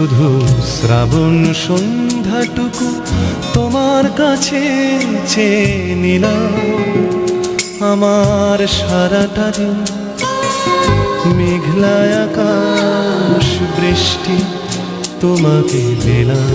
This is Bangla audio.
শুধু শ্রাবণ সন্ধ্যাটুকু তোমার কাছে নিলাম। আমার সারাটা দিন মেঘলায় আকাশ বৃষ্টি তোমাকে দিলাম